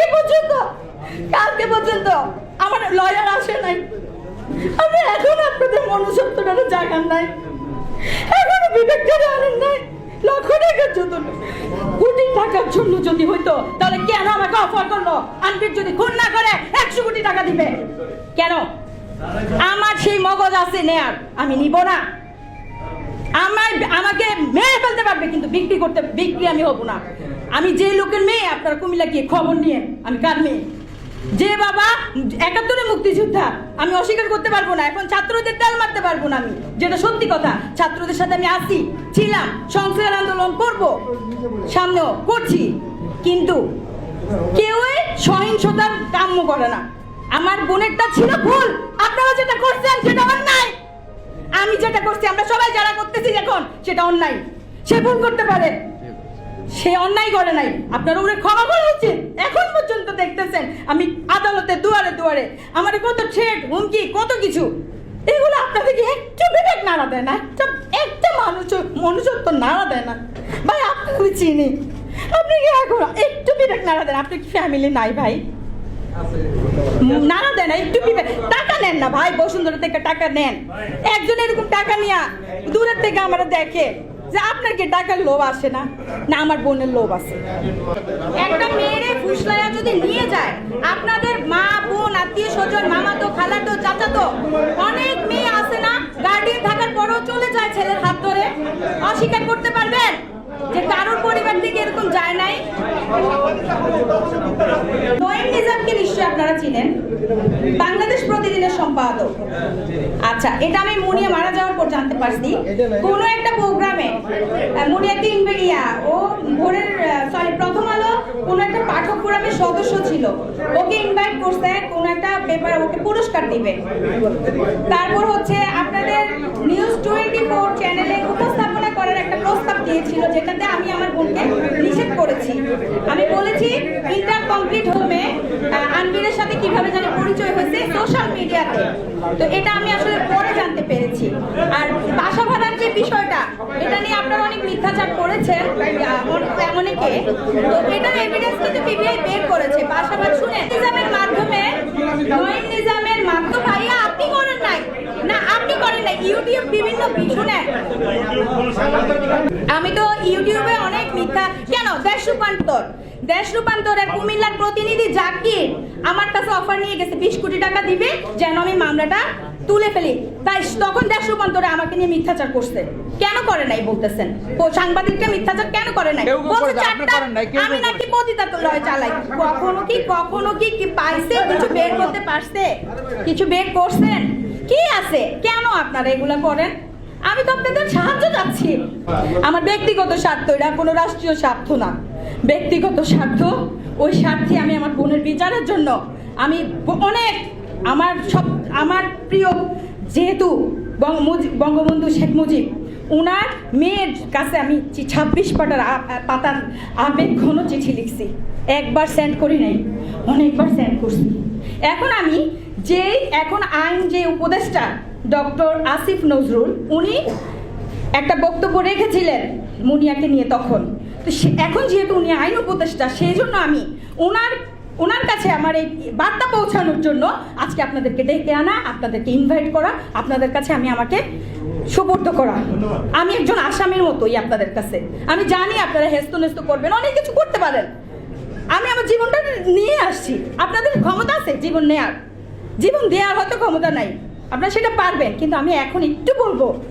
কালকে পর্যন্ত কালকে পর্যন্ত আমার লয়ার আসে নাই। আমি এখন আপনাদের মনুষ্যত্বটা জাগান নাই। এখনও বিবেকটা আনেন নাই। লক্ষ টাকার জন্য। কোটি টাকার জন্য যদি হইতো, তাহলে কেন আমাকে অফার করল? যদি খুন না করে, একশো কোটি টাকা দিবে। কেন? আমার সেই মগজ আছে নেয়ার। আমি নিব না। আমার আমাকে মেরে ফেলতে পারবে, কিন্তু বিক্রি করতে বিক্রি আমি হব না। আমি যে লোকের মেয়ে, আপনার কুমিল্লা গিয়ে খবর নিয়ে আমি কার মেয়ে? যে বাবা একাত্তরে মুক্তিযোদ্ধা, আমি অস্বীকার করতে পারব না, এখন ছাত্রদের তেল মারতে পারব না আমি। যেটা সত্যি কথা, ছাত্রদের সাথে আমি আসি, ছিলাম, সংস্কার আন্দোলন করব, সামনেও করছি, কিন্তু কেউই সহিংসতার কাম্য করে না। আমার বোনেরটা ছিল ভুল, আপনারা যেটা করছেন সেটা অন্যায়। আমি যেটা করছি, আমরা সবাই যারা করতেছি এখন, সেটা অন্যায়। সে ভুল করতে পারে। সে অন্যায় করে নাই। আপনার ওরে ক্ষমা করা উচিত। এখন পর্যন্ত দেখতেছেন, আমি আদালতে দুয়ারে দুয়ারে আমার কত ছেট হুমকি, কত কিছু, এগুলো আপনাদেরকে একটু বিবেক নাড়া দেয় না, একটা একটা মানুষ মনুষ্যত্ব নাড়া দেয় না। ভাই, আপনাকে চিনি। আপনি কি এখন একটু বিবেক নাড়া দেন? আপনি কি ফ্যামিলি নাই ভাই? নাড়া দেন একটু বিবেক। টাকা নেন না ভাই, বসুন্ধরা থেকে টাকা নেন। একজন এরকম টাকা নিয়ে দূরের থেকে আমরা দেখে। যে আপনার টাকার লোভ আসে না না আমার বোনের লোভ আছে একটা মেয়েরে ফুসলাইয়া যদি নিয়ে যায়, আপনাদের মা, বোন, আত্মীয় স্বজন, মামাতো, খালাতো, চাচাতো, অনেক মেয়ে আছে না গার্ডিয়ান থাকার পরেও চলে যায় ছেলের হাত ধরে। অস্বীকার করতে পারবেন? যে কারোর পরিবার থেকে এরকম যায় নাই। আপনারা চিনেন বাংলাদেশ প্রতিদিনের সম্পাদক। আচ্ছা এটা আমি মুনিয়া মারা যাওয়ার পর জানতে পারছি। কোনো একটা প্রোগ্রামে মুনিয়া তিন বেরিয়া ও ভোরের সরি প্রথম আলো, কোনো একটা পাঠক ফোরামের সদস্য ছিল। ওকে ইনভাইট করছে, কোনো একটা পেপার ওকে পুরস্কার দিবে। তারপর হচ্ছে আপনাদের নিউজ টোয়েন্টি ফোর চ্যানেলে উপস্থাপনা করার একটা প্রস্তাব দিয়েছিল, যেটাতে আমি আমার বোনকে নিষেধ করেছি। আমি বলেছি ইন্টার কমপ্লিট কীভাবে জানি পরিচয় হয়েছে সোশ্যাল মিডিয়াতে। তো এটা আমি আসলে পরে জানতে পেরেছি। আর বাসা ভাড়ার যে বিষয়টা, এটা নিয়ে আপনারা অনেক মিথ্যাচার করেছেন অনেকে তো এটার এভিডেন্স কিন্তু পিবিআই বের করেছে। বাসা ভাড়া শুনে নিজামের মাধ্যমে নিজামের মাধ্যমে, ভাইয়া, আপনি করেন নাই? না, আপনি করেন নাই। ইউটিউব বিভিন্ন শুনেন আমি তো ইউটিউবে অনেক মিথ্যা কেন? দেশ রূপান্তর। দেশ রূপান্তরের কুমিল্লার প্রতিনিধি জাকির আমার কাছে অফার নিয়ে গেছে বিশ কোটি টাকা দিবে যেন আমি মামলাটা তুলে ফেলি। তাই তখন দেশ রূপান্তরে আমাকে নিয়ে মিথ্যাচার করছে। কেন করে নাই বলতেছেন? সাংবাদিকটা মিথ্যাচার কেন করে নাই? আমি নাকি পতিতা তো লয় চালাই। কখনো কি কখনো কি কি পাইছে? কিছু বের করতে পারছে? কিছু বের করছেন? কি আছে? কেন আপনারা এগুলা করেন? আমি তো আপনাদের সাহায্য চাচ্ছি। আমার ব্যক্তিগত স্বার্থ, এটা কোনো রাষ্ট্রীয় স্বার্থ না। ব্যক্তিগত স্বার্থ, ওই স্বার্থে আমি আমার বোনের বিচারের জন্য আমি অনেক আমার সব, আমার প্রিয় যেহেতু বঙ্গবন্ধু শেখ মুজিব ওনার মেয়ের কাছে আমি ছাব্বিশ আ- পাতার আবেগ ঘন চিঠি লিখছি। একবার সেন্ড করি নাই, অনেকবার সেন্ড করছি। এখন আমি যেই, এখন আইন যে উপদেষ্টা ডক্টর আসিফ নজরুল উনি একটা বক্তব্য রেখেছিলেন মুনিয়াকে নিয়ে তখন। তো এখন যেহেতু উনি আইন উপদেষ্টা সেই জন্য আমি ওনার ওনার কাছে আমার এই বার্তা পৌঁছানোর জন্য আজকে আপনাদেরকে ডেকে আনা আপনাদেরকে ইনভাইট করা আপনাদের কাছে আমি আমাকে সুপর্দ করা। আমি একজন আসামির মতোই আপনাদের কাছে। আমি জানি আপনারা হেস্ত নেস্ত করবেন অনেক কিছু করতে পারেন। আমি আমার জীবনটা নিয়ে আসছি। আপনাদের ক্ষমতা আছে জীবন নেয়ার। জীবন দেওয়ার হয়তো ক্ষমতা নাই। আপনারা সেটা পারবেন, কিন্তু আমি এখন একটু বলব,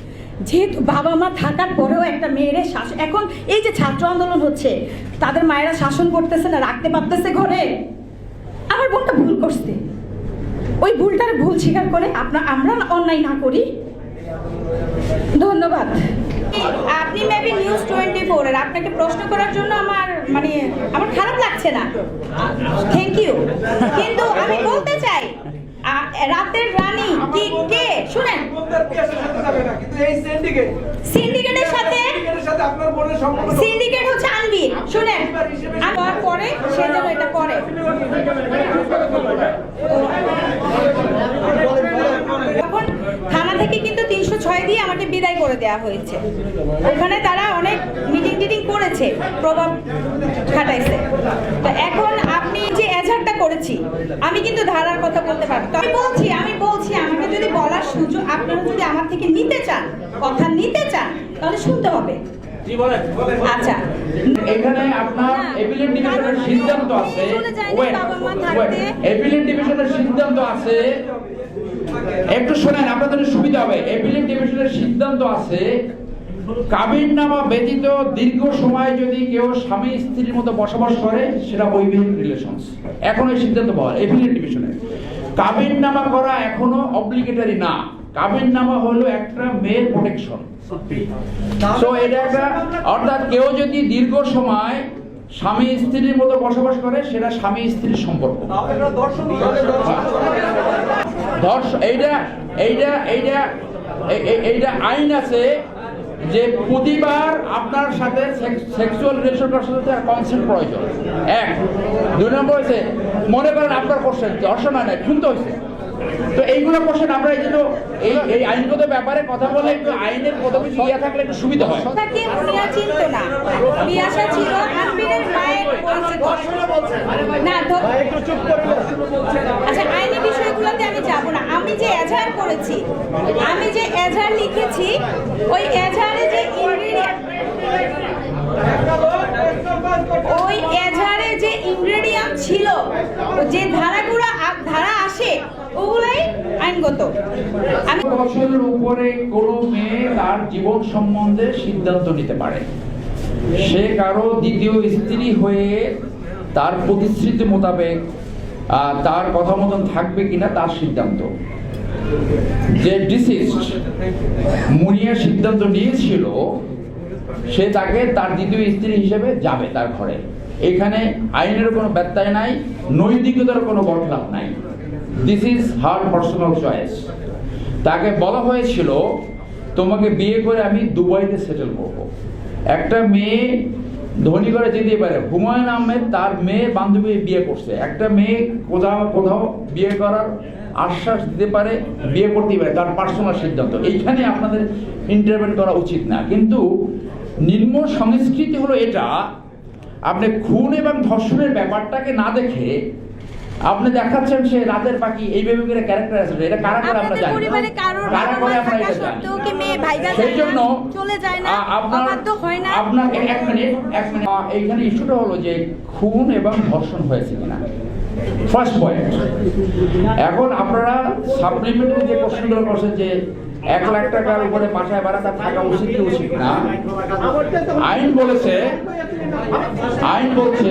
যেহেতু বাবা মা থাকার পরেও একটা মেয়েরে শাসন এখন এই যে ছাত্র আন্দোলন হচ্ছে, তাদের মায়েরা শাসন করতেছে না, রাখতে পারতেছে ঘরে। আমার বোনটা ভুল করছে। ওই ভুলটার ভুল স্বীকার করে আপনার আমরা অন্যায় না করি। ধন্যবাদ। আপনি মেবি নিউজ টোয়েন্টি ফোরের আপনাকে প্রশ্ন করার জন্য আমার মানে আমার খারাপ লাগছে না। থ্যাংক ইউ কিন্তু আমি বলতে চাই আ- রাতের রানী কি কে শুনেন সিন্ডিকেটের সাথে? সিন্ডিকেট হচ্ছে আনবির শুনেন। আর পরে সে যেন এটা করে। থানা থেকে কিন্তু তিনশো ছয় দিয়ে আমাকে বিদায় করে দেওয়া হয়েছে। ওখানে তারা অনেক মিটিং টিটিং করেছে প্রভাব খাটাইছে। তো এখন করেছি। আমি কিন্তু ধারার কথা বলতে পারব। আমি বলছি আমি বলছি আমাকে যদি বলার সুযোগ আপনারা যদি আমার থেকে নিতে চান কথা নিতে চান তাহলে শুনতে হবে। আচ্ছা। এখানে আপনার এপিলেট ডিভিশনের সিদ্ধান্ত আছে। এপিলেট ডিভিশনের সিদ্ধান্ত আছে। একটু শোনেন আপনাদের সুবিধা হবে। এপিলেট ডিভিশনের সিদ্ধান্ত আছে কাবিন নামা ব্যতীত দীর্ঘ সময় যদি কেউ স্বামী স্ত্রীর মতো বসবাস করে সেটা বৈবাহিক রিলেশনস এখন এই সিদ্ধান্ত পাওয়া এপিলেট ডিভিশনের কাবিন নামা করা এখনও অব্লিগেটরি না। কাবিন নামা হলো একটা মেয়ের প্রোটেকশন তো এটা একটা অর্থাৎ কেউ যদি দীর্ঘ সময় স্বামী স্ত্রীর মতো বসবাস করে সেটা স্বামী স্ত্রীর সম্পর্ক। এইটা এইটা এইটা এই- এই- এইটা আইন আছে যে প্রতিবার আপনার সাথে সেক্সুয়াল রিলেশন করার সাথে কনসেন্ট প্রয়োজন। এক। দুই নম্বর হচ্ছে মনে করেন আপনার কোশ্চেন ধর্ষণ হয় না খুন তো হয়েছে তো এইগুলো কোশ্চেন আমরা এই জন্য এই এই আইনগত ব্যাপারে কথা বলে একটু আইনের কিছু ইয়ে থাকলে একটু সুবিধা হয়। আচ্ছা আইনি বিষয়গুলোতে আমি যাব না। আমি যে এজাহার করেছি, আমি যে এজাহার লিখেছি, ওই এজাহারে ওই এজাহারে যে ইনগ্রেডিয়েন্ট ছিল, যে ধারা আসে, ওগুলাই আইনগত। বছরের উপরে কোনো মেয়ে তার জীবন সম্বন্ধে সিদ্ধান্ত নিতে পারে। সে কারও দ্বিতীয় স্ত্রী হয়ে তার প্রতিশ্রুতি মোতাবেক তার কথা মতন থাকবে কিনা তার সিদ্ধান্ত। যে ডিসিস্ট মুনিয়া সিদ্ধান্ত নিয়েছিল, সে তাকে তার দ্বিতীয় স্ত্রী হিসেবে যাবে তার ঘরে। এখানে আইনের কোনো ব্যত্যয় নাই, নৈতিকতার কোনো বটলাপ নাই। This is her personal choice তাকে বলা হয়েছিল, তোমাকে বিয়ে করে আমি দুবাইতে সেটেল করব। একটা মেয়ে ধনী করে যেতে পারে। হুমায়ুন আহমেদ তার মেয়ে বান্ধবী বিয়ে করছে। একটা মেয়ে কোথাও কোথাও বিয়ে করার আশ্বাস দিতে পারে বিয়ে করতেই পারে তার পার্সোনাল সিদ্ধান্ত। এইখানে আপনাদের ইন্টারভেন করা উচিত না। কিন্তু নিম্ন সংস্কৃতি হলো এটা আপনি খুন এবং ধর্ষণের ব্যাপারটাকে না দেখে আপনি দেখাচ্ছেন সে রাতের পাখি এইভাবে করে ক্যারেক্টার আছে এটা কারা করে আমরা জানি কারা করে আমরা এটা জানি সেই জন্য চলে যায় না আপনার হয় না? আপনার এক মিনিট এক মিনিট। এইখানে ইস্যুটা হলো যে খুন এবং ধর্ষণ হয়েছে কিনা। ফার্স্ট পয়েন্ট এখন আপনারা সাপ্লিমেন্টারি যে কোশ্চেনগুলো করছেন যে এক লাখ টাকার উপরে বাসায় বাড়াতে থাকা উচিত কি উচিত না? আইন বলেছে, আইন বলছে